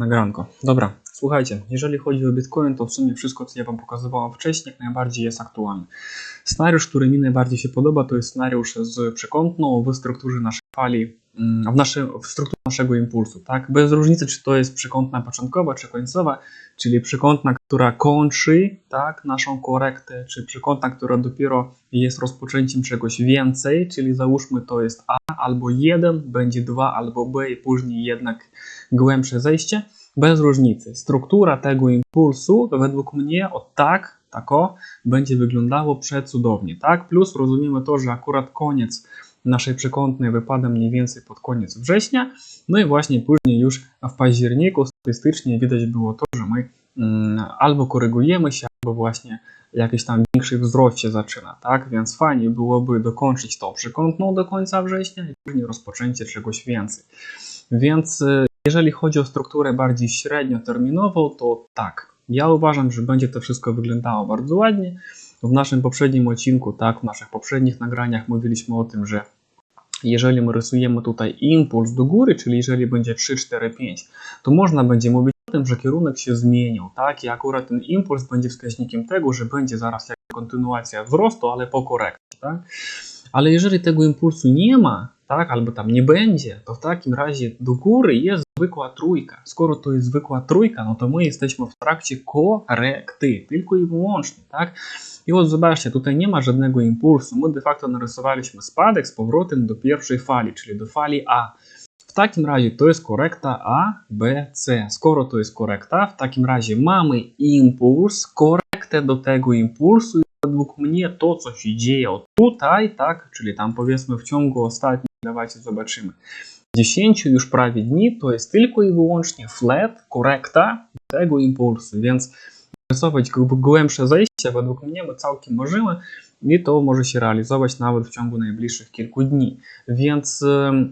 Nagranko. Dobra, słuchajcie, jeżeli chodzi o Bitcoin, to w sumie wszystko, co ja Wam pokazywałem wcześniej, jak najbardziej jest aktualne. Scenariusz, który mi najbardziej się podoba, to jest scenariusz z przekątną w strukturze naszej fali, w, naszy, w strukturze naszego impulsu, tak? Bez różnicy, czy to jest przekątna początkowa, czy końcowa, czyli przekątna, która kończy, tak, naszą korektę, czy przekątna, która dopiero jest rozpoczęciem czegoś więcej, czyli załóżmy to jest A albo 1, będzie 2 albo B i później jednak głębsze zejście, bez różnicy. Struktura tego impulsu według mnie o tak, tako będzie wyglądało przecudownie, tak? Plus rozumiemy to, że akurat koniec naszej przekątnej wypada mniej więcej pod koniec września, no i właśnie później już w październiku statystycznie widać było to, że my mm, albo korygujemy się, albo właśnie jakiś tam większy wzrost się zaczyna, tak? Więc fajnie byłoby dokończyć tą przekątną do końca września i później rozpoczęcie czegoś więcej. Więc y, jeżeli chodzi o strukturę bardziej średnioterminową, to tak, ja uważam, że będzie to wszystko wyglądało bardzo ładnie. W naszym poprzednim odcinku, tak, w naszych poprzednich nagraniach mówiliśmy o tym, że jeżeli my rysujemy tutaj impuls do góry, czyli jeżeli będzie 3, 4, 5, to można będzie mówić o tym, że kierunek się zmienił, tak, i akurat ten impuls będzie wskaźnikiem tego, że będzie zaraz jakaś kontynuacja wzrostu, ale po korekcie, tak. Ale jeżeli tego impulsu nie ma, tak, albo tam nie będzie, to w takim razie do góry jest zwykła trójka. Skoro to jest zwykła trójka, no to my jesteśmy w trakcie korekty, tylko i wyłącznie, tak? I od zobaczcie, tutaj nie ma żadnego impulsu. My de facto narysowaliśmy spadek z powrotem do pierwszej fali, czyli do fali A. W takim razie to jest korekta A, B, C. Skoro to jest korekta, w takim razie mamy impuls, korektę do tego impulsu według mnie to, co się dzieje tutaj, tak, czyli tam powiedzmy w ciągu ostatnich, Dawajcie zobaczymy. 10 już prawie dni to jest tylko i wyłącznie flat, korekta tego impulsu, więc rysować głębsze zejście według mnie by całkiem możliwe i to może się realizować nawet w ciągu najbliższych kilku dni. Więc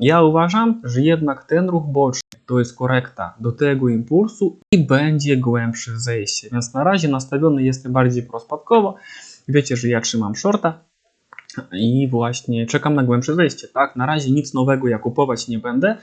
ja uważam, że jednak ten ruch boczny to jest korekta do tego impulsu i będzie głębsze zejście. Więc na razie nastawiony jestem bardziej prospadkowo. Wiecie, że ja trzymam shorta, i właśnie czekam na głębsze zejście. Tak, na razie nic nowego ja kupować nie będę.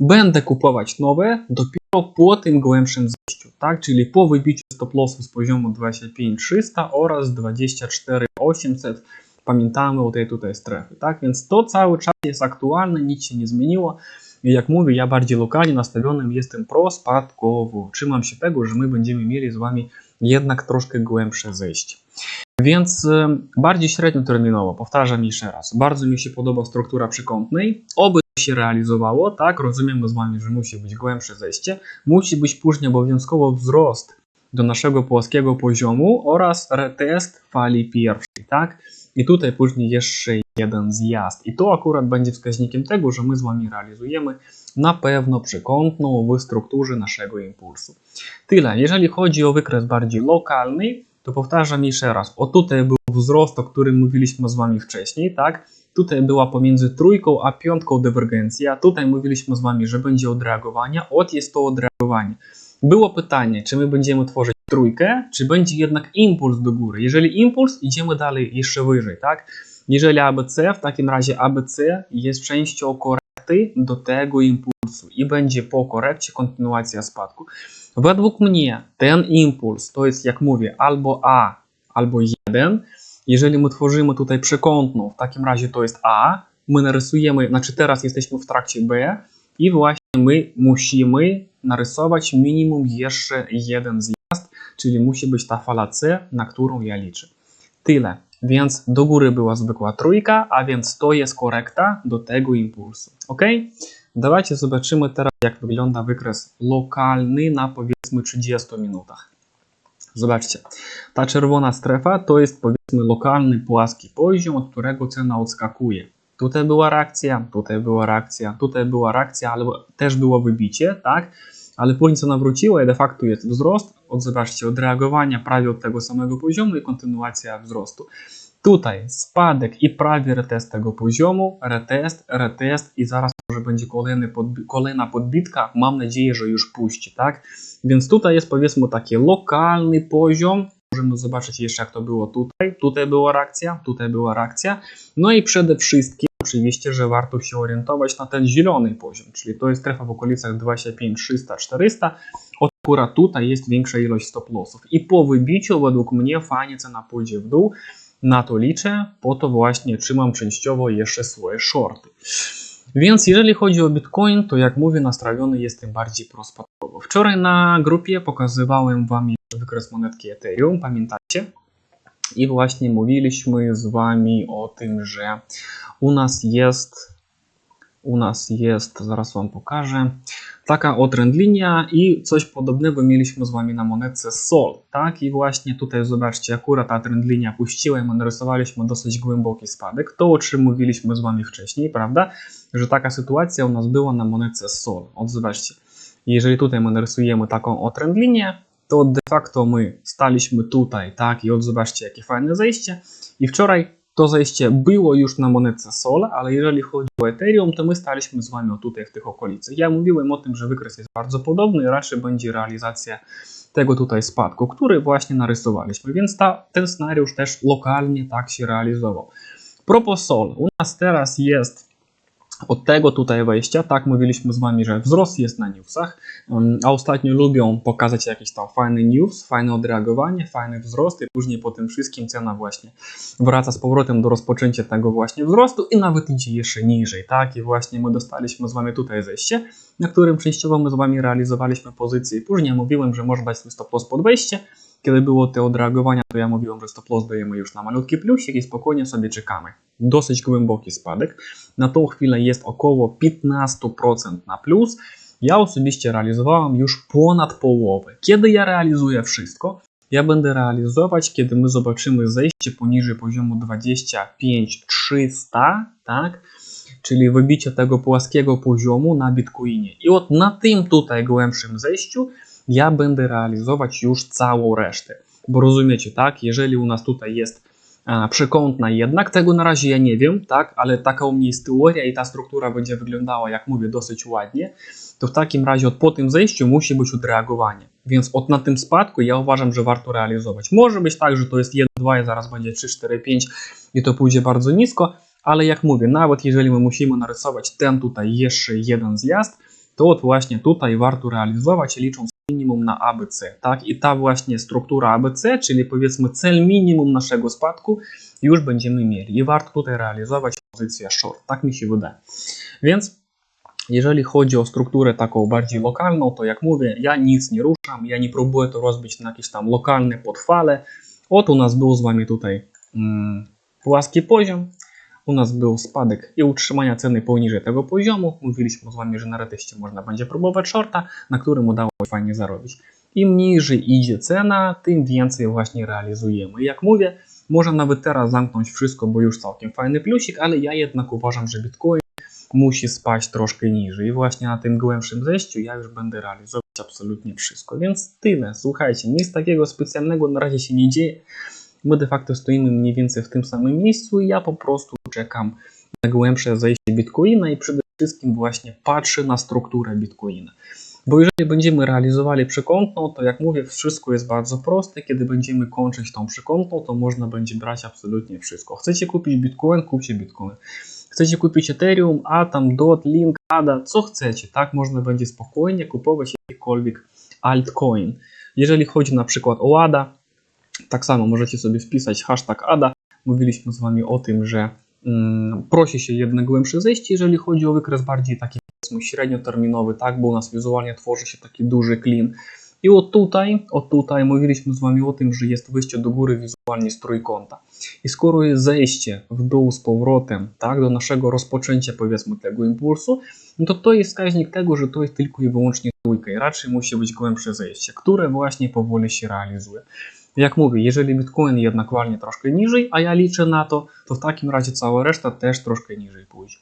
Będę kupować nowe dopiero po tym głębszym zejściu, tak? Czyli po wybiciu stop lossu z poziomu 25300 oraz 24800. Pamiętamy o tej tutaj strefy, tak? Więc to cały czas jest aktualne, nic się nie zmieniło. I jak mówię, ja bardziej lokalnie nastawionym jestem prospadkowo. Trzymam się tego, że my będziemy mieli z Wami jednak troszkę głębsze zejście. Więc y, bardziej średnioterminowo, powtarzam jeszcze raz, bardzo mi się podoba struktura przekątnej, oby się realizowało, tak, rozumiemy z Wami, że musi być głębsze zejście, musi być później obowiązkowo wzrost do naszego płaskiego poziomu oraz retest fali pierwszej, tak, i tutaj później jeszcze jeden zjazd. I to akurat będzie wskaźnikiem tego, że my z Wami realizujemy na pewno przekątną w strukturze naszego impulsu. Tyle, jeżeli chodzi o wykres bardziej lokalny, to powtarzam jeszcze raz. O tutaj był wzrost, o którym mówiliśmy z Wami wcześniej, tak? Tutaj była pomiędzy trójką a piątką dywergencja. Tutaj mówiliśmy z Wami, że będzie odreagowanie. Od jest to odreagowanie. Było pytanie, czy my będziemy tworzyć trójkę, czy będzie jednak impuls do góry. Jeżeli impuls, idziemy dalej jeszcze wyżej, tak? Jeżeli ABC, w takim razie ABC jest częścią korekty do tego impulsu i będzie po korekcie kontynuacja spadku. Według mnie ten impuls to jest, jak mówię, albo A, albo 1. Jeżeli my tworzymy tutaj przekątną, w takim razie to jest A. My narysujemy, znaczy teraz jesteśmy w trakcie B i właśnie my musimy narysować minimum jeszcze jeden zjazd, czyli musi być ta fala C, na którą ja liczę. Tyle. Więc do góry była zwykła trójka, a więc to jest korekta do tego impulsu. Ok? Давайте zobaczymy teraz, jak wygląda wykres lokalny na powiedzmy 30 minutach. Zobaczcie, ta czerwona strefa to jest powiedzmy lokalny płaski poziom, od którego cena odskakuje. Tutaj była reakcja, tutaj była reakcja, tutaj była reakcja, ale też było wybicie, tak? Ale później cena wróciła i de facto jest wzrost, od, zobaczcie, od reagowania prawie od tego samego poziomu i kontynuacja wzrostu. Tutaj spadek i prawie retest tego poziomu, retest, retest i zaraz może będzie kolejny podbi kolejna podbitka. Mam nadzieję, że już puści, tak? Więc tutaj jest powiedzmy taki lokalny poziom. Możemy zobaczyć jeszcze jak to było tutaj. Tutaj była reakcja, tutaj była reakcja. No i przede wszystkim oczywiście, że warto się orientować na ten zielony poziom, czyli to jest strefa w okolicach 25 300 400 От akurat tutaj jest większa ilość stop-lossów. I po wybiciu, według mnie, fajnie cena pójdzie w dół. Na to liczę, po to właśnie trzymam częściowo jeszcze swoje shorty. Więc jeżeli chodzi o Bitcoin, to jak mówię, nastawiony jestem bardziej prospadkowo. Wczoraj na grupie pokazywałem Wam wykres monetki Ethereum, pamiętacie? I właśnie mówiliśmy z Wami o tym, że u nas jest, u nas jest, zaraz Wam pokażę, taka otrend linia i coś podobnego mieliśmy z Wami na monetce SOL, tak? I właśnie tutaj zobaczcie, akurat ta trend linia puściła i my narysowaliśmy dosyć głęboki spadek, to o czym mówiliśmy z Wami wcześniej, prawda? Że taka sytuacja u nas była na monetce SOL. Od zobaczcie, jeżeli tutaj my narysujemy taką otrend linię, to de facto my staliśmy tutaj, tak? I od zobaczcie, jakie fajne zejście. I wczoraj to zejście było już na monetce SOL, ale jeżeli chodzi o Ethereum, to my staliśmy z Wami tutaj w tych okolicach. Ja mówiłem o tym, że wykres jest bardzo podobny, raczej będzie realizacja tego tutaj spadku, który właśnie narysowaliśmy, więc ta, ten scenariusz też lokalnie tak się realizował. Propos SOL, u nas teraz jest od tego tutaj wejścia, tak mówiliśmy z Wami, że wzrost jest na newsach, um, a ostatnio lubią pokazać jakiś tam fajny news, fajne odreagowanie, fajny wzrost i później po tym wszystkim cena właśnie wraca z powrotem do rozpoczęcia tego właśnie wzrostu i nawet idzie jeszcze niżej, tak? I właśnie my dostaliśmy z Wami tutaj zejście, na którym częściowo my z Wami realizowaliśmy pozycję i później mówiłem, że może dać swój stop loss pod wejście, kiedy było te odreagowania, to ja mówiłem, że stop loss dajemy już na malutki plusik i spokojnie sobie czekamy. Dosyć głęboki spadek. Na tą chwilę jest około 15% na plus. Ja osobiście realizowałem już ponad połowę. Kiedy ja realizuję wszystko? Ja będę realizować, kiedy my zobaczymy zejście poniżej poziomu 25300, tak? Czyli wybicie tego płaskiego poziomu na Bitcoinie. I od na tym tutaj głębszym zejściu ja będę realizować już całą resztę. Bo rozumiecie, tak? Jeżeli u nas tutaj jest przekątna jednak, tego na razie ja nie wiem, tak? Ale taka u mnie jest teoria i ta struktura będzie wyglądała, jak mówię, dosyć ładnie, to w takim razie od po tym zejściu musi być odreagowanie. Więc od na tym spadku ja uważam, że warto realizować. Może być tak, że to jest 1, 2 i zaraz będzie 3, 4, 5 i to pójdzie bardzo nisko, ale jak mówię, nawet jeżeli my musimy narysować ten tutaj jeszcze jeden zjazd, to od właśnie tutaj warto realizować licząc minimum na ABC, tak? I ta właśnie struktura ABC, czyli powiedzmy cel minimum naszego spadku, już będziemy mieli. I warto tutaj realizować pozycję short, tak mi się wydaje. Więc jeżeli chodzi o strukturę taką bardziej lokalną, to jak mówię, ja nic nie ruszam, ja nie próbuję to rozbić na jakieś tam lokalne podfale. Od u nas był z Wami tutaj mm, płaski poziom, u nas był spadek i utrzymania ceny poniżej tego poziomu. Mówiliśmy z Wami, że na reteście można będzie próbować shorta, na którym udało się fajnie zarobić. Im niżej idzie cena, tym więcej właśnie realizujemy. Jak mówię, można nawet teraz zamknąć wszystko, bo już całkiem fajny plusik, ale ja jednak uważam, że Bitcoin musi spaść troszkę niżej. I właśnie na tym głębszym zejściu ja już będę realizować absolutnie wszystko. Więc tyle. Słuchajcie, nic takiego specjalnego na razie się nie dzieje. My de facto stoimy mniej więcej w tym samym miejscu i ja po prostu czekam na głębsze zejście Bitcoina i przede wszystkim właśnie patrzę na strukturę Bitcoina. Bo jeżeli będziemy realizowali przekątną, to jak mówię, wszystko jest bardzo proste. Kiedy będziemy kończyć tą przekątną, to można będzie brać absolutnie wszystko. Chcecie kupić Bitcoin, kupcie Bitcoin. Chcecie kupić Ethereum, Atom, DOT, Link, ADA, co chcecie, tak? Można będzie spokojnie kupować jakikolwiek altcoin. Jeżeli chodzi na przykład o ADA, tak samo możecie sobie wpisać hashtag ADA. Mówiliśmy z Wami o tym, że prosi się jednak głębsze zejście, jeżeli chodzi o wykres bardziej taki średnioterminowy, tak, bo u nas wizualnie tworzy się taki duży clean. I od tutaj, od tutaj mówiliśmy z Wami o tym, że jest wyjście do góry wizualnie z trójkąta. I skoro jest zejście w dół z powrotem, tak, do naszego rozpoczęcia powiedzmy tego impulsu, no to to jest wskaźnik tego, że to jest tylko i wyłącznie trójka i raczej musi być głębsze zejście, które właśnie powoli się realizuje. Jak mówię, jeżeli Bitcoin jednak walnie troszkę niżej, a ja liczę na to, to w takim razie cała reszta też troszkę niżej pójdzie.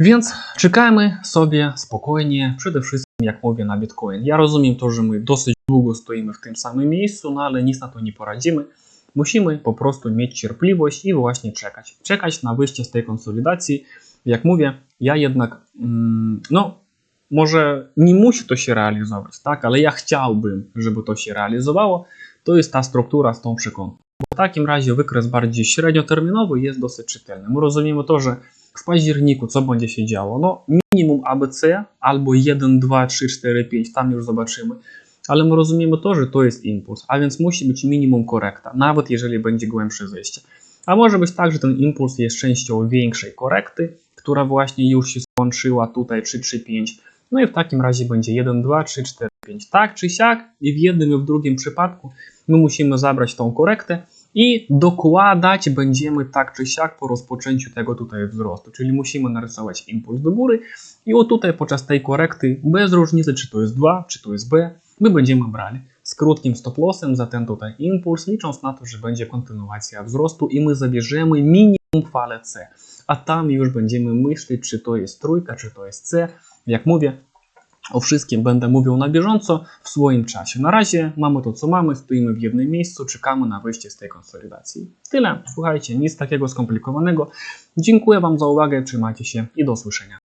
Więc czekajmy sobie spokojnie, przede wszystkim jak mówię na Bitcoin. Ja rozumiem to, że my dosyć długo stoimy w tym samym miejscu, no ale nic na to nie poradzimy. Musimy po prostu mieć cierpliwość i właśnie czekać. Czekać na wyjście z tej konsolidacji. Jak mówię, ja jednak, mm, no, może nie musi to się realizować, tak, ale ja chciałbym, żeby to się realizowało to jest ta struktura z tą przekątną. W takim razie wykres bardziej średnioterminowy jest dosyć czytelny. My rozumiemy to, że w październiku co będzie się działo? No minimum ABC albo 1, 2, 3, 4, 5, tam już zobaczymy. Ale my rozumiemy to, że to jest impuls, a więc musi być minimum korekta, nawet jeżeli będzie głębsze zejście. A może być tak, że ten impuls jest częścią większej korekty, która właśnie już się skończyła tutaj 3, 3, 5. No i w takim razie będzie 1, 2, 3, 4, 5. Tak czy siak, i w jednym i w drugim przypadku my musimy zabrać tą korektę i dokładać będziemy tak czy siak po rozpoczęciu tego tutaj wzrostu. Czyli musimy narysować impuls do góry i o tutaj podczas tej korekty, bez różnicy czy to jest 2, czy to jest B, my będziemy brali z krótkim stop lossem za ten tutaj impuls, licząc na to, że będzie kontynuacja wzrostu i my zabierzemy minimum falę C. A tam już będziemy myśleć, czy to jest trójka, czy to jest C. Jak mówię, o wszystkim będę mówił na bieżąco w swoim czasie. Na razie mamy to, co mamy, stoimy w jednym miejscu, czekamy na wyjście z tej konsolidacji. Tyle. Słuchajcie, nic takiego skomplikowanego. Dziękuję Wam za uwagę, trzymajcie się i do usłyszenia.